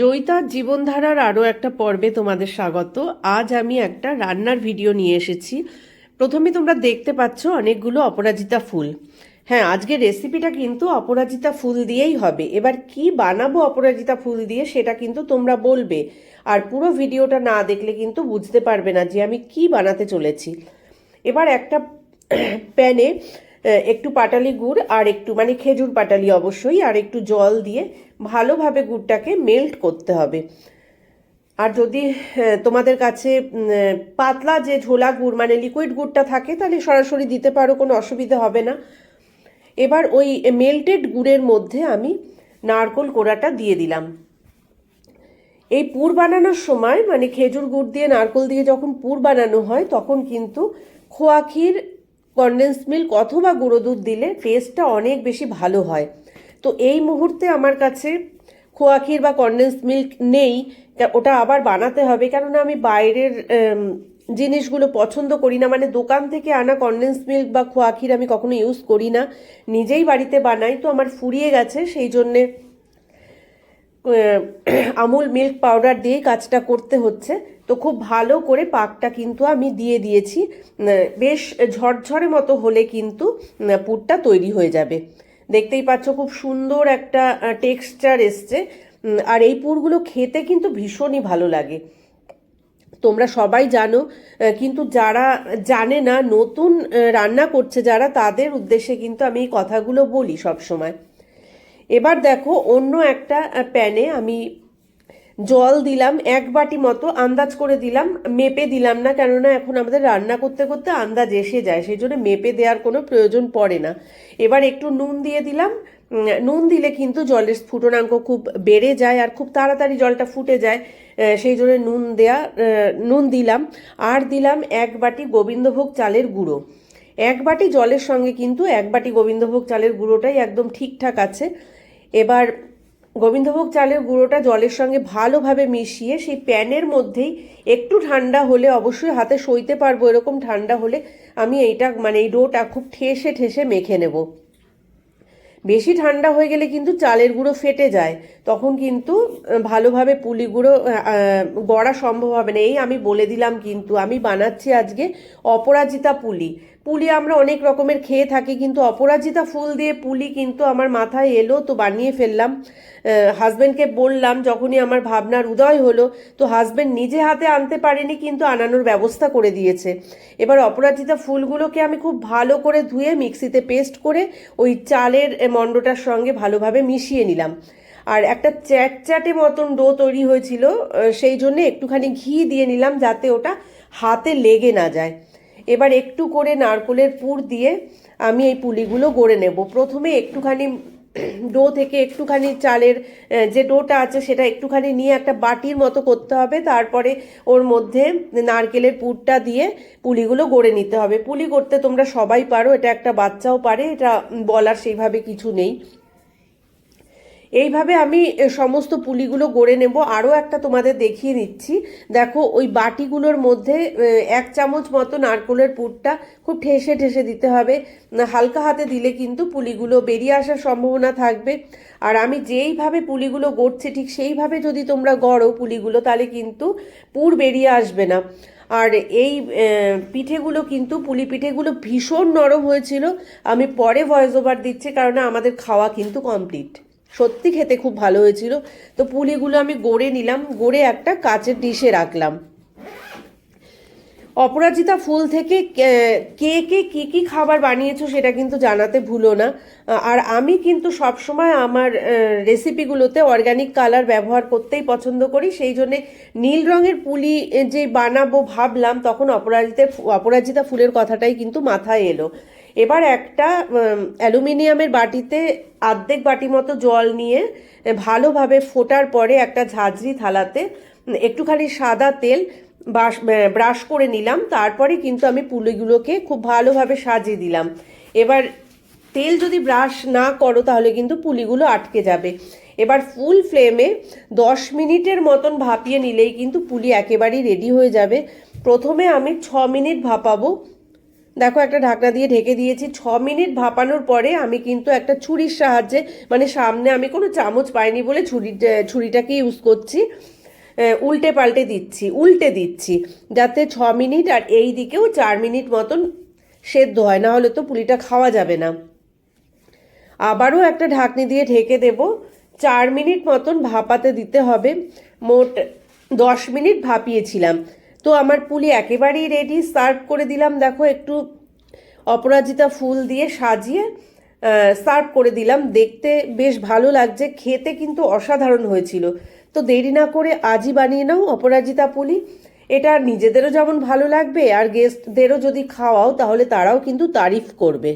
জয়িতার জীবনধারার আরও একটা পর্বে তোমাদের স্বাগত। আজ আমি একটা রান্নার ভিডিও নিয়ে এসেছি। প্রথমে তোমরা দেখতে পাচ্ছ অনেকগুলো অপরাজিতা ফুল। হ্যাঁ আজকে রেসিপিটা কিন্তু অপরাজিতা ফুল দিয়েই হবে। এবার কি বানাবো অপরাজিতা ফুল দিয়ে সেটা কিন্তু তোমরা বলবে। আর পুরো ভিডিওটা না দেখলে কিন্তু বুঝতে পারবে না যে আমি কি বানাতে চলেছি। এবার একটা প্যানে একটু পাটালি গুড় আর একটু মানে খেজুর পাটালি অবশ্যই, আর একটু জল দিয়ে ভালোভাবে গুড়টাকে মেল্ট করতে হবে। আর যদি তোমাদের কাছে পাতলা যে ঝোলা গুড় মানে লিকুইড গুড়টা থাকে, তাহলে সরাসরি দিতে পারো, কোনো অসুবিধা হবে না। এবার ওই মেল্টেড গুড়ের মধ্যে আমি নারকোল কোড়াটা দিয়ে দিলাম। এই পুর বানানোর সময় মানে খেজুর গুড় দিয়ে, নারকোল দিয়ে যখন পুর বানানো হয়, তখন কিন্তু খোয়া ক্ষীর কনডেন্স মিল্ক অথবা গুঁড়ো দুধ দিলে টেস্টটা অনেক বেশি ভালো হয়। তো এই মুহূর্তে আমার কাছে খোয়া ক্ষীর বা কনডেন্স মিল্ক নেই ওটা আবার বানাতে হবে কেননা আমি বাইরের জিনিসগুলো পছন্দ করি না। মানে দোকান থেকে আনা কনডেন্স মিল্ক বা খোয়া ক্ষীর আমি কখনো ইউজ করি না। নিজেই বাড়িতে বানাই, তো আমার ফুরিয়ে গেছে। সেই জন্যে আমুল মিল্ক পাউডার দিয়ে কাজটা করতে হচ্ছে। তো খুব ভালো করে পাকটা কিন্তু আমি দিয়ে দিয়েছি। বেশ ঝরঝরে মতো হলে কিন্তু পুরটা তৈরি হয়ে যাবে। দেখতেই পাচ্ছ খুব সুন্দর একটা টেক্সচার এসছে। আর এই পুরগুলো খেতে কিন্তু ভীষণই ভালো লাগে। তোমরা সবাই জানো কিন্তু যারা জানে না, নতুন রান্না করছে যারা, তাদের উদ্দেশ্যে কিন্তু আমি এই কথাগুলো বলি সব সময় এবার দেখো অন্য একটা প্যানে আমি জল দিলাম, এক বাটি মতো আন্দাজ করে দিলাম, মেপে দিলাম না, কেননা এখন আমাদের রান্না করতে করতে আন্দাজ এসে যায়, সেই জন্য মেপে দেওয়ার কোনো প্রয়োজন পড়ে না। এবার একটু নুন দিয়ে দিলাম নুন দিলে কিন্তু জলের স্ফুটনাঙ্ক খুব বেড়ে যায় আর খুব তাড়াতাড়ি জলটা ফুটে যায় সেই জন্য নুন দেয়া নুন দিলাম, আর দিলাম এক বাটি গোবিন্দভোগ চালের গুঁড়ো। এক বাটি জলের সঙ্গে কিন্তু এক বাটি গোবিন্দভোগ চালের গুঁড়োটাই একদম ঠিকঠাক আছে। এবার গোবিন্দভোগ চালের গুঁড়োটা জলের সঙ্গে ভালোভাবে মিশিয়ে সেই প্যানের মধ্যেই একটু ঠান্ডা হলে অবশ্যই হাতে সইতে পারব, এরকম ঠান্ডা হলে আমি এইটা মানে এই ডোটা খুব ঠেসে ঠেসে মেখে নেব। বেশি ঠান্ডা হয়ে গেলে কিন্তু চালের গুঁড়ো ফেটে যায়। তখন কিন্তু ভালোভাবে পুলি গুঁড়ো গড়া সম্ভব হবে না। এই আমি বলে দিলাম কিন্তু, আমি বানাচ্ছি আজকে অপরাজিতা পুলি। পুলি আমরা অনেক রকমের খেয়ে থাকি, কিন্তু অপরাজিতা ফুল দিয়ে পুলি কিন্তু আমার মাথায় এলো, তো বানিয়ে ফেললাম। হাজব্যান্ডকে বললাম, যখনই আমার ভাবনার উদয় হলো, তো হাজব্যান্ড নিজে হাতে আনতে পারেনি, কিন্তু আনানোর ব্যবস্থা করে দিয়েছে। এবার অপরাজিতা ফুলগুলোকে আমি খুব ভালো করে ধুয়ে মিক্সিতে পেস্ট করে ওই চালের মণ্ডটার সঙ্গে ভালোভাবে মিশিয়ে নিলাম। আর একটা চ্যাটচ্যাটে মতন ডো তৈরি হয়েছিল সেই জন্য একটুখানি ঘি দিয়ে নিলাম যাতে ওটা হাতে লেগে না যায়। এবার একটু করে নারকোলের পুর দিয়ে আমি এই পুলিগুলো গড়ে নেব। প্রথমে একটুখানি ডো থেকে একটুখানি চালের যে ডোটা আছে সেটা একটুখানি নিয়ে একটা বাটির মতো করতে হবে। তারপরে ওর মধ্যে নারকেলের পুরটা দিয়ে পুলিগুলো গড়ে নিতে হবে। পুলি করতে তোমরা সবাই পারো, এটা একটা বাচ্চাও পারে, এটা বলার সেইভাবে কিছু নেই। এইভাবে আমি সমস্ত পুলিগুলো গড়ে নেব। আরও একটা তোমাদের দেখিয়ে দিচ্ছি। দেখো, ওই বাটিগুলোর মধ্যে এক চামচ মতো নারকোলের পুরটা খুব ঠেসে ঠেসে দিতে হবে। হালকা হাতে দিলে কিন্তু পুলিগুলো বেরিয়ে আসার সম্ভাবনা থাকবে। আর আমি যেইভাবে পুলিগুলো গড়ছি, ঠিক সেইভাবে যদি তোমরা গড়ো পুলিগুলো, তাহলে কিন্তু পুর বেরিয়ে আসবে না। আর এই পিঠেগুলো কিন্তু, পুলি পিঠেগুলো ভীষণ নরম হয়েছিল। আমি পরে ভয়েস ওভার দিচ্ছি কারণ আমাদের খাওয়া কিন্তু কমপ্লিট সত্যি খেতে খুব ভালো হয়েছিল। তো পুলিগুলো আমি গড়ে নিলাম, গড়ে একটা কাচের ডিশে রাখলাম। অপরাজিতা ফুল থেকে কে- কে কে কি খাবার বানিয়েছো সেটা কিন্তু জানাতে ভুলো না। আর আমি কিন্তু সবসময় আমার রেসিপিগুলোতে অর্গানিক কালার ব্যবহার করতেই পছন্দ করি। সেই জন্যে নীল রঙের পুলি যে বানাবো ভাবলাম, তখন অপরাজিতা অপরাজিতা ফুলের কথাটাই কিন্তু মাথায় এলো। এবার একটা অ্যালুমিনিয়ামের বাটিতে আর্ধেক বাটি মতো জল নিয়ে ভালোভাবে ফোটার পরে একটা ঝাঁঝরি থালাতে একটুখানি সাদা তেল বাস ব্রাশ করে নিলাম। তারপরে কিন্তু আমি পুলিগুলোকে খুব ভালোভাবে সাজিয়ে দিলাম। এবার তেল যদি ব্রাশ না করো, তাহলে কিন্তু পুলিগুলো আটকে যাবে। এবার ফুল ফ্লেমে দশ মিনিটের মতন ভাপিয়ে নিলেই কিন্তু পুলি একেবারেই রেডি হয়ে যাবে। প্রথমে আমি ছ মিনিট ভাপাবো। দেখো, একটা ঢাকনা দিয়ে ঢেকে দিয়েছি। ছ মিনিট ভাপানোর পরে আমি কিন্তু একটা ছুরির সাহায্যে মানে সামনে আমি কোনো চামচ পাইনি বলে ছুরি ছুরিটাকে ইউজ করছি। উল্টে পাল্টে দিচ্ছি, উল্টে দিচ্ছি, যাতে ছ মিনিট আর এই দিকেও চার মিনিট মতন সেদ্ধ হয়, না হলে তো পুলিটা খাওয়া যাবে না। আবারও একটা ঢাকনি দিয়ে ঢেকে দেব। চার মিনিট মতন ভাপাতে দিতে হবে। মোট দশ মিনিট ভাপিয়েছিলাম। তো আমার পুলি একেবারেই রেডি সার্ভ করে দিলাম, দেখো একটু অপরাজিতা ফুল দিয়ে সাজিয়ে সার্ভ করে দিলাম। দেখতে বেশ ভালো লাগছে, খেতে কিন্তু অসাধারণ হয়েছিল। তো দেরি না করে আজই বানিয়ে নাও অপরাজিতা পুলি। এটা নিজেদেরও যেমন ভালো লাগবে, আর গেস্টদেরও যদি খাওয়াও, তাহলে তারাও কিন্তু তারিফ করবে।